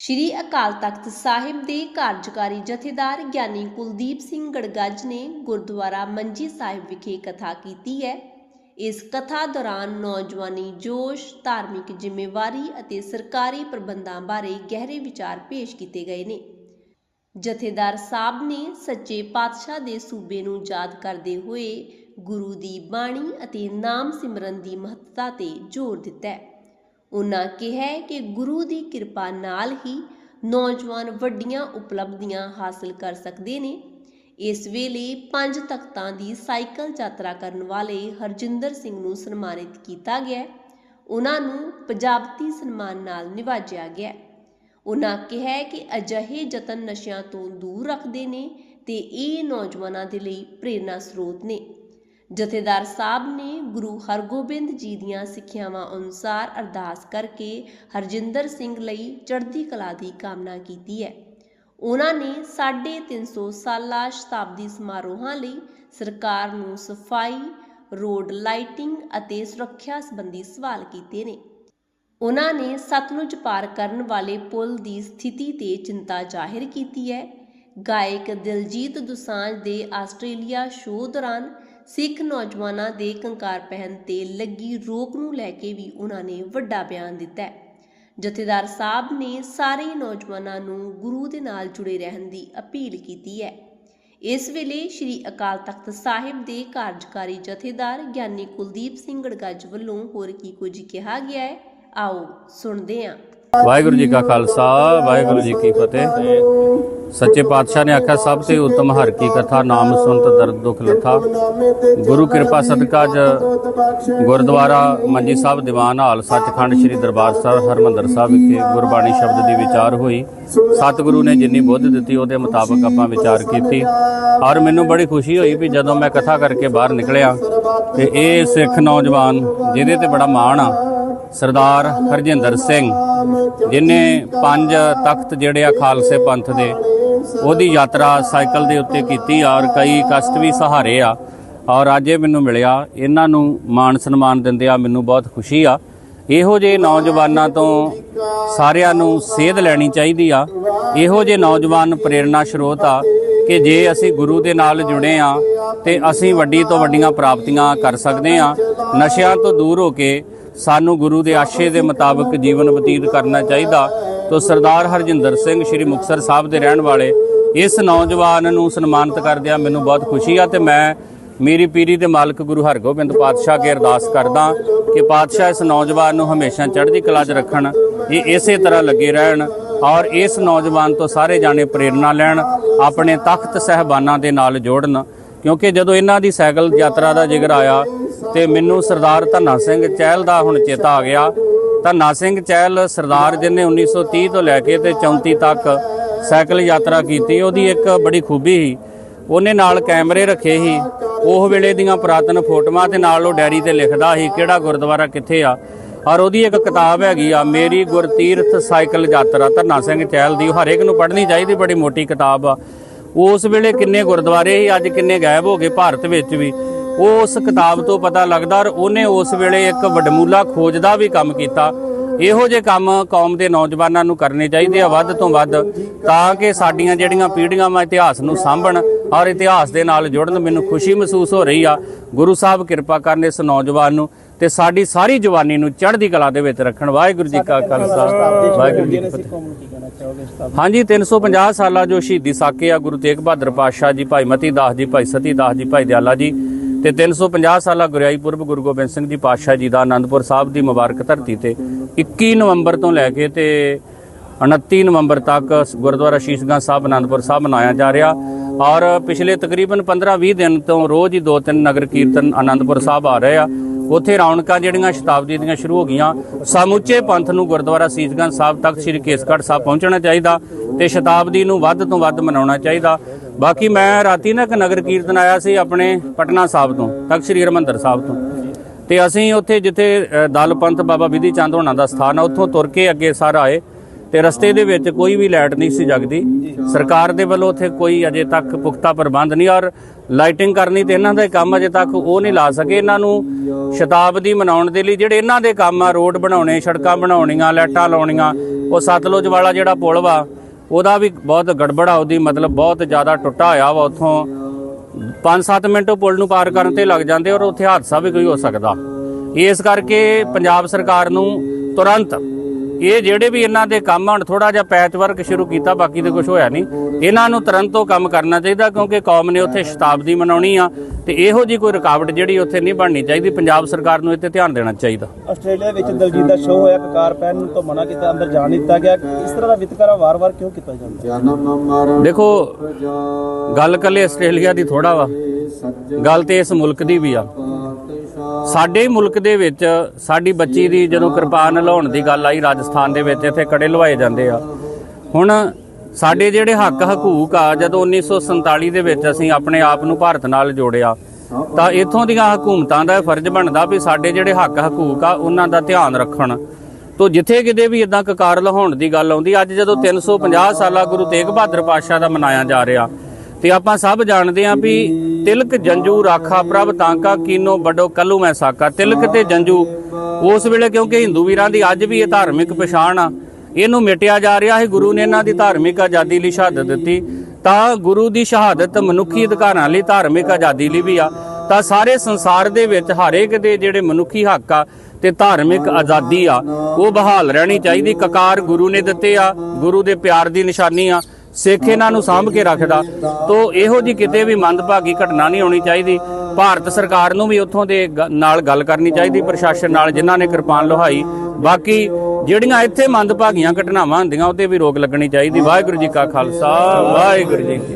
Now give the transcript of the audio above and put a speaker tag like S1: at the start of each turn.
S1: ਸ਼੍ਰੀ ਅਕਾਲ ਤਖਤ ਸਾਹਿਬ ਦੇ ਕਾਰਜਕਾਰੀ ਜਥੇਦਾਰ ਗਿਆਨੀ ਕੁਲਦੀਪ ਸਿੰਘ ਗੜਗੱਜ ਨੇ ਗੁਰਦੁਆਰਾ ਮੰਜੀ ਸਾਹਿਬ ਵਿਖੇ ਕਥਾ ਕੀਤੀ ਹੈ। ਇਸ ਕਥਾ ਦੌਰਾਨ ਨੌਜਵਾਨੀ, ਜੋਸ਼, ਧਾਰਮਿਕ ਜ਼ਿੰਮੇਵਾਰੀ ਅਤੇ ਸਰਕਾਰੀ ਪ੍ਰਬੰਧਾਂ ਬਾਰੇ ਗਹਿਰੇ ਵਿਚਾਰ ਪੇਸ਼ ਕੀਤੇ ਗਏ ਨੇ। ਜਥੇਦਾਰ ਸਾਹਿਬ ਨੇ ਸੱਚੇ ਪਾਤਸ਼ਾਹ ਦੇ ਸੂਬੇ ਨੂੰ ਯਾਦ ਕਰਦੇ ਹੋਏ ਗੁਰੂ ਦੀ ਬਾਣੀ ਅਤੇ ਨਾਮ ਸਿਮਰਨ ਦੀ ਮਹੱਤਤਾ ਤੇ ਜ਼ੋਰ ਦਿੱਤਾ ਹੈ। ਉਹਨਾਂ ਕਿਹਾ ਕਿ ਗੁਰੂ ਦੀ ਕਿਰਪਾ ਨਾਲ ਹੀ ਨੌਜਵਾਨ ਵੱਡੀਆਂ ਉਪਲਬਧੀਆਂ ਹਾਸਲ ਕਰ ਸਕਦੇ ਨੇ। ਇਸ ਵੇਲੇ ਪੰਜ ਤਖਤਾਂ ਦੀ ਸਾਈਕਲ ਯਾਤਰਾ ਕਰਨ ਵਾਲੇ ਹਰਜਿੰਦਰ ਸਿੰਘ ਨੂੰ ਸਨਮਾਨਿਤ ਕੀਤਾ ਗਿਆ ਉਹਨਾਂ ਨੂੰ ਪੰਜਾਬਤੀ ਸਨਮਾਨ ਨਾਲ ਨਿਵਾਜਿਆ ਗਿਆ ਉਹਨਾਂ ਕਿਹਾ ਕਿ ਅਜਿਹੇ ਯਤਨ ਨਸ਼ਿਆਂ ਤੋਂ ਦੂਰ ਰੱਖਦੇ ਨੇ ਤੇ ਇਹ ਨੌਜਵਾਨਾਂ ਦੇ ਲਈ ਪ੍ਰੇਰਨਾ ਸਰੋਤ ਨੇ। ਜਥੇਦਾਰ ਸਾਹਿਬ ਨੇ ਗੁਰੂ ਹਰਗੋਬਿੰਦ ਜੀ ਦੀਆਂ ਸਿੱਖਿਆਵਾਂ ਅਨੁਸਾਰ ਅਰਦਾਸ ਕਰਕੇ ਹਰਜਿੰਦਰ ਸਿੰਘ ਲਈ ਚੜ੍ਹਦੀ ਕਲਾ ਦੀ ਕਾਮਨਾ ਕੀਤੀ ਹੈ। ਉਹਨਾਂ ਨੇ 350 ਸਾਲਾ ਸ਼ਤਾਬਦੀ ਸਮਾਰੋਹਾਂ ਲਈ ਸਰਕਾਰ ਨੂੰ ਸਫ਼ਾਈ, ਰੋਡ ਲਾਈਟਿੰਗ ਅਤੇ ਸੁਰੱਖਿਆ ਸੰਬੰਧੀ ਸਵਾਲ ਕੀਤੇ ਨੇ। ਉਹਨਾਂ ਨੇ ਸਤਲੁਜ ਪਾਰ ਕਰਨ ਵਾਲੇ ਪੁਲ ਦੀ ਸਥਿਤੀ ਤੇ ਚਿੰਤਾ ਜ਼ਾਹਿਰ ਕੀਤੀ ਹੈ। ਗਾਇਕ ਦਿਲਜੀਤ ਦੁਸਾਂਝ ਦੇ ਆਸਟ੍ਰੇਲੀਆ ਸ਼ੋਅ ਦੌਰਾਨ ਸਿੱਖ ਨੌਜਵਾਨਾਂ ਦੇ ਕੰਕਾਰ ਪਹਿਨ ਤੇ ਲੱਗੀ ਰੋਕ ਨੂੰ ਲੈ ਕੇ ਵੀ ਉਹਨਾਂ ਨੇ ਵੱਡਾ ਬਿਆਨ ਦਿੱਤਾ ਹੈ। ਜਥੇਦਾਰ ਸਾਹਿਬ ਨੇ ਸਾਰੇ ਨੌਜਵਾਨਾਂ ਨੂੰ ਗੁਰੂ ਦੇ ਨਾਲ ਜੁੜੇ ਰਹਿਣ ਦੀ ਅਪੀਲ ਕੀਤੀ ਹੈ। ਇਸ ਵੇਲੇ ਸ੍ਰੀ ਅਕਾਲ ਤਖਤ ਸਾਹਿਬ ਦੇ ਕਾਰਜਕਾਰੀ ਜਥੇਦਾਰ ਗਿਆਨੀ ਕੁਲਦੀਪ ਸਿੰਘ ਗੜਗੱਜ ਵੱਲੋਂ ਹੋਰ ਕੀ ਕੁਝ ਕਿਹਾ ਗਿਆ ਹੈ, ਆਓ ਸੁਣਦੇ ਹਾਂ।
S2: ਵਾਹਿਗੁਰੂ ਜੀ ਕਾ ਖਾਲਸਾ, ਵਾਹਿਗੁਰੂ ਜੀ ਕੀ ਫਤਿਹ। ਸੱਚੇ ਪਾਤਸ਼ਾਹ ਨੇ ਆਖਿਆ, ਸਭ ਤੋਂ ਉੱਤਮ ਹਰ ਕੀ ਕਥਾ, ਨਾਮ ਸੁਨਤ, ਦਰਦ ਦੁਖ ਲਥਾ। ਗੁਰੂ ਕਿਰਪਾ ਸਦਕਾ ਜ ਗੁਰਦੁਆਰਾ ਮੰਜੀ ਸਾਹਿਬ ਦੀਵਾਨ ਹਾਲ ਸੱਚਖੰਡ ਸ੍ਰੀ ਦਰਬਾਰ ਸਾਹਿਬ ਹਰਮੰਦਰ ਸਾਹਿਬ ਵਿਖੇ ਗੁਰਬਾਣੀ ਸ਼ਬਦ ਦੀ ਵਿਚਾਰ ਹੋਈ। ਸਤਿਗੁਰੂ ਨੇ ਜਿੰਨੀ ਬੁੱਧ ਦਿੱਤੀ, ਉਹਦੇ ਮੁਤਾਬਕ ਆਪਾਂ ਵਿਚਾਰ ਕੀਤੀ। ਔਰ ਮੈਨੂੰ ਬੜੀ ਖੁਸ਼ੀ ਹੋਈ ਵੀ ਜਦੋਂ ਮੈਂ ਕਥਾ ਕਰਕੇ ਬਾਹਰ ਨਿਕਲਿਆ, ਤੇ ਇਹ ਸਿੱਖ ਨੌਜਵਾਨ, ਜਿਹਦੇ ਤੇ ਬੜਾ ਮਾਣ ਆ, ਸਰਦਾਰ ਹਰਜਿੰਦਰ ਸਿੰਘ ਜਿਨੇ ਪੰਜ ਤਖਤ ਜਿਹੜੇ ਆ ਖਾਲਸੇ ਪੰਥ ਦੇ ਉਹਦੀ ਯਾਤਰਾ ਸਾਈਕਲ ਦੇ ਉੱਤੇ ਕੀਤੀ ਔਰ ਕਈ ਕਸ਼ਟ ਵੀ ਸਹਾਰੇ ਆ। ਔਰ ਅੱਜ ਇਹ ਮੈਨੂੰ ਮਿਲਿਆ, ਇਹਨਾਂ ਨੂੰ ਮਾਣ ਸਨਮਾਨ ਦਿੰਦੇ ਆ ਮੈਨੂੰ ਬਹੁਤ ਖੁਸ਼ੀ ਆ। ਇਹੋ ਜਿਹੇ ਨੌਜਵਾਨਾਂ ਤੋਂ ਸਾਰਿਆਂ ਨੂੰ ਸੇਧ ਲੈਣੀ ਚਾਹੀਦੀ ਆ। ਇਹੋ ਜਿਹੇ ਨੌਜਵਾਨ ਪ੍ਰੇਰਣਾ ਸਰੋਤ ਆ ਕਿ ਜੇ ਅਸੀਂ ਗੁਰੂ ਦੇ ਨਾਲ ਜੁੜੇ ਆ, ਤੇ ਅਸੀਂ ਵੱਡੀ ਤੋਂ ਵੱਡੀਆਂ ਪ੍ਰਾਪਤੀਆਂ ਕਰ ਸਕਦੇ ਆ। ਨਸ਼ਿਆਂ ਤੋਂ ਦੂਰ ਹੋ ਕੇ ਸਾਨੂੰ ਗੁਰੂ ਦੇ ਆਸ਼ੇ ਦੇ ਮੁਤਾਬਕ ਜੀਵਨ ਬਤੀਤ ਕਰਨਾ ਚਾਹੀਦਾ। ਤੋ ਸਰਦਾਰ ਹਰਜਿੰਦਰ ਸਿੰਘ ਸ੍ਰੀ ਮੁਕਤਸਰ ਸਾਹਿਬ ਦੇ ਰਹਿਣ ਵਾਲੇ, ਇਸ ਨੌਜਵਾਨ ਨੂੰ ਸਨਮਾਨਿਤ ਕਰਦਿਆਂ ਮੈਨੂੰ ਬਹੁਤ ਖੁਸ਼ੀ ਆ ਤੇ ਮੈਂ ਮੇਰੀ ਪੀਰੀ ਦੇ ਮਾਲਕ ਗੁਰੂ ਹਰਗੋਬਿੰਦ ਪਾਤਸ਼ਾਹ ਅੱਗੇ ਅਰਦਾਸ ਕਰਦਾ ਕਿ ਪਾਤਸ਼ਾਹ ਇਸ ਨੌਜਵਾਨ ਨੂੰ ਹਮੇਸ਼ਾ ਚੜ੍ਹਦੀ ਕਲਾ 'ਚ ਰੱਖਣ, ਇਹ ਇਸੇ ਤਰ੍ਹਾਂ ਲੱਗੇ ਰਹਿਣ ਔਰ ਇਸ ਨੌਜਵਾਨ ਤੋਂ ਸਾਰੇ ਜਾਣੇ ਪ੍ਰੇਰਣਾ ਲੈਣ, ਆਪਣੇ ਤਖਤ ਸਹਿਬਾਨਾਂ ਦੇ ਨਾਲ ਜੋੜਨ। ਕਿਉਂਕਿ ਜਦੋਂ ਇਹਨਾਂ ਦੀ ਸਾਈਕਲ ਯਾਤਰਾ ਦਾ ਜ਼ਿਕਰ ਆਇਆ ਤੇ ਮੈਨੂੰ ਸਰਦਾਰ ਧੰਨਾ ਸਿੰਘ ਚਹਿਲ ਦਾ ਹੁਣ ਚੇਤਾ ਆ ਗਿਆ ਧੰਨਾ ਸਿੰਘ ਚਹਿਲ ਸਰਦਾਰ ਜਿਹਨੇ 1930 ਤੋਂ ਲੈ ਕੇ ਤੇ 34 ਤੱਕ ਸਾਈਕਲ ਯਾਤਰਾ ਕੀਤੀ, ਉਹਦੀ ਇੱਕ ਬੜੀ ਖੂਬੀ ਸੀ। ਉਹਨੇ ਨਾਲ ਕੈਮਰੇ ਰੱਖੇ ਸੀ। ਉਹ ਵੇਲੇ ਦੀਆਂ ਪੁਰਾਤਨ ਫੋਟੋਆਂ ਤੇ ਨਾਲ ਉਹ ਡੈਰੀ ਤੇ ਲਿਖਦਾ ਸੀ ਕਿਹੜਾ ਗੁਰਦੁਆਰਾ ਕਿੱਥੇ ਆ। ਔਰ ਉਹਦੀ ਇੱਕ ਕਿਤਾਬ ਹੈਗੀ ਆ, ਮੇਰੀ ਗੁਰਤੀਰਥ ਸਾਈਕਲ ਯਾਤਰਾ ਧਰਨਾ ਸਿੰਘ ਚਹਿਲ ਦੀ, ਉਹ ਹਰੇਕ ਨੂੰ ਪੜ੍ਹਨੀ ਚਾਹੀਦੀ, ਬੜੀ ਮੋਟੀ ਕਿਤਾਬ ਆ। ਉਸ ਵੇਲੇ ਕਿੰਨੇ ਗੁਰਦੁਆਰੇ ਸੀ, ਅੱਜ ਕਿੰਨੇ ਗਾਇਬ ਹੋ ਗਏ ਭਾਰਤ ਵਿੱਚ ਵੀ। ਉਹ ਉਸ ਕਿਤਾਬ ਤੋਂ ਪਤਾ ਲੱਗਦਾ ਔਰ ਉਹਨੇ ਉਸ ਵੇਲੇ ਇੱਕ ਵਡਮੂਲਾ ਖੋਜ ਦਾ ਵੀ ਕੰਮ ਕੀਤਾ। ਇਹੋ ਜਿਹੇ ਕੰਮ ਕੌਮ ਦੇ ਨੌਜਵਾਨਾਂ ਨੂੰ ਕਰਨੇ ਚਾਹੀਦੇ ਆ ਵੱਧ ਤੋਂ ਵੱਧ ਤਾਂ ਕਿ ਸਾਡੀਆਂ ਜਿਹੜੀਆਂ ਪੀੜ੍ਹੀਆਂ ਵਾ ਇਤਿਹਾਸ ਨੂੰ ਸਾਂਭਣ ਔਰ ਇਤਿਹਾਸ ਦੇ ਨਾਲ ਜੁੜਨ ਮੈਨੂੰ ਖੁਸ਼ੀ ਮਹਿਸੂਸ ਹੋ ਰਹੀ ਆ। ਗੁਰੂ ਸਾਹਿਬ ਕਿਰਪਾ ਕਰਨ ਇਸ ਨੌਜਵਾਨ ਨੂੰ ਤੇ ਸਾਡੀ ਸਾਰੀ ਜਵਾਨੀ ਨੂੰ ਚੜ੍ਹਦੀ ਕਲਾ ਦੇ ਵਿੱਚ ਰੱਖਣ। ਵਾਹਿਗੁਰੂ ਜੀ ਕਾ ਖਾਲਸਾ ਵਾਹਿਗੁਰੂ ਜੀ ਕੀ ਫਤਿਹ। ਹਾਂਜੀ 350 ਸਾਲਾ ਜੋ ਸ਼ਹੀਦੀ ਸਾਕੇ ਆ ਗੁਰੂ ਤੇਗ ਬਹਾਦਰ ਪਾਤਸ਼ਾਹ ਜੀ ਭਾਈ ਮਤੀ ਦਾਸ ਜੀ ਭਾਈ ਸਤੀ ਦਾਸ ਜੀ ਭਾਈ ਦਿਆਲਾ ਜੀ ਤੇ 350 ਸਾਲਾ ਗੁਰਿਆਈ ਪੁਰਬ ਗੁਰੂ ਗੋਬਿੰਦ ਸਿੰਘ ਜੀ ਪਾਤਸ਼ਾਹ ਜੀ ਦਾ ਆਨੰਦਪੁਰ ਸਾਹਿਬ ਦੀ ਮੁਬਾਰਕ ਧਰਤੀ ਤੇ 21 ਨਵੰਬਰ ਤੋਂ ਲੈ ਕੇ ਤੇ 29 ਨਵੰਬਰ ਤੱਕ ਗੁਰਦੁਆਰਾ ਸ਼ੀਸ਼ਗੰਜ ਸਾਹਿਬ ਆਨੰਦਪੁਰ ਸਾਹਿਬ ਮਨਾਇਆ ਜਾ ਰਿਹਾ ਔਰ ਪਿਛਲੇ ਤਕਰੀਬਨ 15-20 ਦਿਨ ਤੋਂ ਰੋਜ਼ ਹੀ ਦੋ ਤਿੰਨ ਨਗਰ ਕੀਰਤਨ ਆਨੰਦਪੁਰ ਸਾਹਿਬ ਆ ਰਹੇ ਆ। ਉੱਥੇ ਰੌਣਕਾਂ ਜਿਹੜੀਆਂ ਸ਼ਤਾਬਦੀ ਦੀਆਂ ਸ਼ੁਰੂ ਹੋ ਗਈਆਂ, ਸਮੁੱਚੇ ਪੰਥ ਨੂੰ ਗੁਰਦੁਆਰਾ ਸੀਸਗੰਜ ਸਾਹਿਬ ਤੱਕ ਸ੍ਰੀ ਕੇਸਗੜ੍ਹ ਸਾਹਿਬ ਪਹੁੰਚਣਾ ਚਾਹੀਦਾ ਤੇ ਸ਼ਤਾਬਦੀ ਨੂੰ ਵੱਧ ਤੋਂ ਵੱਧ ਮਨਾਉਣਾ ਚਾਹੀਦਾ। ਬਾਕੀ ਮੈਂ ਰਾਤੀ ਨਾ ਇੱਕ ਨਗਰ ਕੀਰਤਨ ਆਇਆ ਸੀ ਆਪਣੇ ਪਟਨਾ ਸਾਹਿਬ ਤੋਂ ਤਖਤ ਸ੍ਰੀ ਹਰਿਮੰਦਰ ਸਾਹਿਬ ਤੋਂ। ਤੇ ਅਸੀਂ ਉੱਥੇ ਜਿੱਥੇ ਅ, ਦਲ ਪੰਥ ਬਾਬਾ ਵਿਧੀ ਚੰਦ ਹੋਣਾ ਦਾ ਸਥਾਨ ਆ ਉੱਥੋਂ ਤੁਰ ਕੇ ਅੱਗੇ ਸਾਰਾ ਆਏ ਤੇ ਰਸਤੇ ਦੇ ਵਿੱਚ ਕੋਈ ਵੀ ਲਾਈਟ ਨਹੀਂ ਸੀ ਜਗਦੀ। ਸਰਕਾਰ ਦੇ ਵੱਲੋਂ ਉੱਥੇ ਕੋਈ ਅਜੇ ਤੱਕ ਪੁਖਤਾ ਪ੍ਰਬੰਧ ਨਹੀਂ ਔਰ ਲਾਈਟਿੰਗ ਕਰਨੀ ਤੇ ਇਹਨਾਂ ਦਾ ਕੰਮ ਅਜੇ ਤੱਕ ਉਹ ਨਹੀਂ ਲਾ ਸਕੇ। ਇਹਨਾਂ ਨੂੰ ਸ਼ਤਾਬਦੀ ਮਨਾਉਣ ਦੇ ਲਈ ਜਿਹੜੇ ਇਹਨਾਂ ਦੇ ਕੰਮ ਆ ਰੋਡ ਬਣਾਉਣੇ ਸੜਕਾਂ ਬਣਾਉਣੀਆਂ ਲਾਈਟਾਂ ਲਾਉਣੀਆਂ ਉਹ ਸਤਲੁਜ ਵਾਲਾ ਜਿਹੜਾ ਪੁਲ ਵਾ ਉਹਦਾ ਵੀ ਬਹੁਤ ਗੜਬੜਾ ਉਹਦੀ ਮਤਲਬ ਬਹੁਤ ਜ਼ਿਆਦਾ ਟੁੱਟਾ ਹੋਇਆ ਵਾ ਉੱਥੋਂ। 5-7 ਮਿੰਟ ਉਹ ਪੁਲ ਨੂੰ ਪਾਰ ਕਰਨ ਤੇ ਲੱਗ ਜਾਂਦੇ ਔਰ ਉੱਥੇ ਹਾਦਸਾ ਵੀ ਕੋਈ ਹੋ ਸਕਦਾ। ਇਸ ਕਰਕੇ ਪੰਜਾਬ ਸਰਕਾਰ ਨੂੰ ਤੁਰੰਤ ਇਹ ਜਿਹੜੇ ਵੀ ਇਹਨਾਂ ਦੇ ਕੰਮ ਹੁਣ ਥੋੜਾ ਜਿਹਾ ਪੈਚ ਵਰਕ ਸ਼ੁਰੂ ਕੀਤਾ ਬਾਕੀ ਤੇ ਕੁਝ ਹੋਇਆ ਨਹੀਂ। ਇਹਨਾਂ ਨੂੰ ਤੁਰੰਤ ਉਹ ਕੰਮ ਕਰਨਾ ਚਾਹੀਦਾ ਕਿਉਂਕਿ ਕੌਮ ਨੇ ਉੱਥੇ ਸ਼ਤਾਬਦੀ ਮਨਾਉਣੀ ਆ ਤੇ ਇਹੋ ਜੀ ਕੋਈ ਰੁਕਾਵਟ ਜਿਹੜੀ ਉੱਥੇ ਨਹੀਂ ਬਣਨੀ ਚਾਹੀਦੀ। ਪੰਜਾਬ ਸਰਕਾਰ ਨੂੰ ਤੇ ਧਿਆਨ ਦੇਣਾ ਚਾਹੀਦਾ।
S3: ਆਸਟ੍ਰੇਲੀਆ ਵਿੱਚ ਦਲਜੀਤ ਦਾ ਸ਼ੋਅ ਹੋਇਆ ਕਕਾਰ ਪਹਿਨ ਤੋਂ ਮਨਾ ਕੀਤਾ ਅੰਦਰ ਜਾਣ ਨਹੀਂ ਦਿੱਤਾ ਗਿਆ। ਇਸ ਤਰ੍ਹਾਂ ਦਾ ਵਿਤਕਰਾ ਵਾਰ-ਵਾਰ ਕਿਉਂ ਕੀਤਾ ਜਾਂਦਾ?
S2: ਦੇਖੋ ਗੱਲ ਕੱਲੇ ਆਸਟ੍ਰੇਲੀਆ ਦੀ ਥੋੜਾ ਵਾ। ਗੱਲ ਤੇ ਇਸ ਮੁਲਕ ਦੀ ਵੀ ਆ। ਸਾਡੇ ਮੁਲਕ ਦੇ ਵਿੱਚ ਸਾਡੀ ਬੱਚੀ ਦੀ ਜਦੋਂ ਕਿਰਪਾਨ ਲਾਉਣ ਦੀ ਗੱਲ ਆਈ ਰਾਜਸਥਾਨ ਦੇ ਵਿੱਚ, ਇੱਥੇ ਕੜੇ ਲਵਾਏ ਜਾਂਦੇ ਆ। ਹੁਣ ਸਾਡੇ ਜਿਹੜੇ ਹੱਕ ਹਕੂਕ ਆ, ਜਦੋਂ 1947 ਦੇ ਵਿੱਚ ਅਸੀਂ ਆਪਣੇ ਆਪ ਨੂੰ ਭਾਰਤ ਨਾਲ ਜੋੜਿਆ, ਤਾਂ ਇਥੋਂ ਦੀਆਂ ਹਕੂਮਤਾਂ ਦਾ ਫਰਜ਼ ਬਣਦਾ ਵੀ ਸਾਡੇ ਜਿਹੜੇ ਹੱਕ ਹਕੂਕ ਆ, ਉਹਨਾਂ ਦਾ ਧਿਆਨ ਰੱਖਣ। ਤੋ ਜਿੱਥੇ ਕਿਤੇ ਵੀ ਇਦਾਂ ਕਕਾਰ ਲਹਾਉਣ ਦੀ ਗੱਲ ਆਉਂਦੀ, ਅੱਜ ਜਦੋਂ 350 ਸਾਲਾ ਗੁਰੂ ਤੇਗ ਬਹਾਦਰ ਪਾਤਸ਼ਾਹ ਦਾ ਮਨਾਇਆ ਜਾ ਰਿਹਾ ਤੇ ਆਪਾਂ ਸਭ ਜਾਣਦੇ ਆਂ ਵੀ ਤਿਲਕ ਜੰਜੂ ਰਾਖਾ ਪ੍ਰਭ ਤਾਂਕਾ ਕੀਨੋ ਵੱਡੋ ਕੱਲੂ ਮੈਂ ਸਾਕਾ। ਤਿਲਕ ਤੇ ਜੰਜੂ, ਉਸ ਵੇਲੇ ਕਿਉਂਕਿ ਹਿੰਦੂ ਵੀਰਾਂ ਦੀ ਅੱਜ ਵੀ ਇਹ ਧਾਰਮਿਕ ਪਛਾਣ ਆ, ਇਹਨੂੰ ਮਿਟਿਆ ਜਾ ਰਿਹਾ ਹੈ, ਗੁਰੂ ਨੇ ਇਹਨਾਂ ਦੀ ਧਾਰਮਿਕ ਆਜ਼ਾਦੀ ਲਈ ਸ਼ਹਾਦਤ ਦਿੱਤੀ। ਤਾਂ ਗੁਰੂ ਦੀ ਸ਼ਹਾਦਤ ਮਨੁੱਖੀ ਅਧਿਕਾਰਾਂ ਲਈ ਧਾਰਮਿਕ ਆਜ਼ਾਦੀ ਲਈ ਵੀ ਆ। ਤਾਂ ਸਾਰੇ ਸੰਸਾਰ ਦੇ ਵਿੱਚ ਹਰੇਕ ਦੇ ਜਿਹੜੇ ਮਨੁੱਖੀ ਹੱਕ ਆ ਤੇ ਧਾਰਮਿਕ ਆਜ਼ਾਦੀ ਆ, ਉਹ ਬਹਾਲ ਰਹਿਣੀ ਚਾਹੀਦੀ। ਕਕਾਰ ਗੁਰੂ ਨੇ ਦਿੱਤੇ ਆ, ਗੁਰੂ ਦੇ ਪਿਆਰ ਦੀ ਨਿਸ਼ਾਨੀ ਆ। ਸਿੱਖ ਇਹਨਾਂ ਨੂੰ ਸਾਂਭ ਕੇ ਰੱਖਦਾ। ਤੋ ਇਹੋ ਜੀ ਕਿਤੇ ਵੀ ਮੰਦਭਾਗੀ ਘਟਨਾ ਨਹੀਂ ਹੋਣੀ ਚਾਹੀਦੀ। ਭਾਰਤ ਸਰਕਾਰ ਨੂੰ ਵੀ ਉੱਥੋਂ ਦੇ ਗ- ਨਾਲ ਗੱਲ ਕਰਨੀ ਚਾਹੀਦੀ, ਪ੍ਰਸ਼ਾਸਨ ਨਾਲ, ਜਿਨ੍ਹਾਂ ਨੇ ਕਿਰਪਾਨ ਲੋਹਾਈ। ਬਾਕੀ ਜਿਹੜੀਆਂ ਇੱਥੇ ਮੰਦਭਾਗੀਆਂ ਘਟਨਾਵਾਂ ਹੁੰਦੀਆਂ, ਉਹਤੇ ਵੀ ਰੋਕ ਲੱਗਣੀ ਚਾਹੀਦੀ। ਵਾਹਿਗੁਰੂ ਜੀ ਕਾ ਖਾਲਸਾ, ਵਾਹਿਗੁਰੂ ਜੀ